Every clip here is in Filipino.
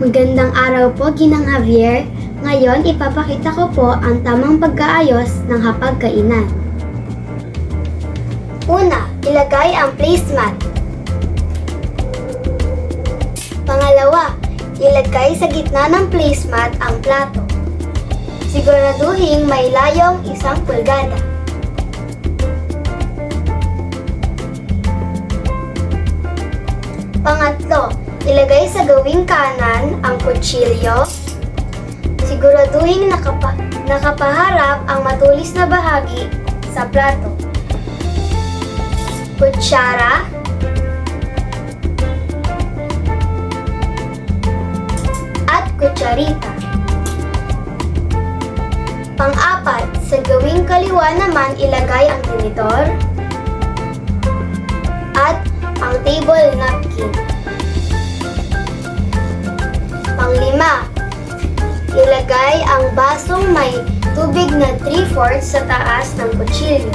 Magandang araw po, Ginang Javier. Ngayon, ipapakita ko po ang tamang pag-aayos ng hapagkainan. Una, ilagay ang placemat. Pangalawa, ilagay sa gitna ng placemat ang plato. Siguraduhin may layong isang pulgada. Pangatlo, ilagay sa gawing kanan ang kutsilyo. Siguraduhin nakapa nakapaharap ang matulis na bahagi sa plato. Kutsara. At kutsarita. Pang-apat, sa gawing kaliwa naman ilagay ang tinitor at ang table napkin. Panglima, ilagay ang basong may tubig na 3-4 sa taas ng kutsilyo.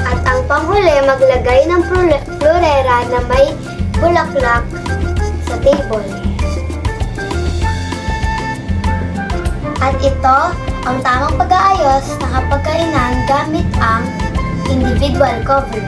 At ang panghuli, maglagay ng flore- florera na may bulaklak sa table. At ito ang tamang pag-aayos ng kapagkainan gamit ang individual cover.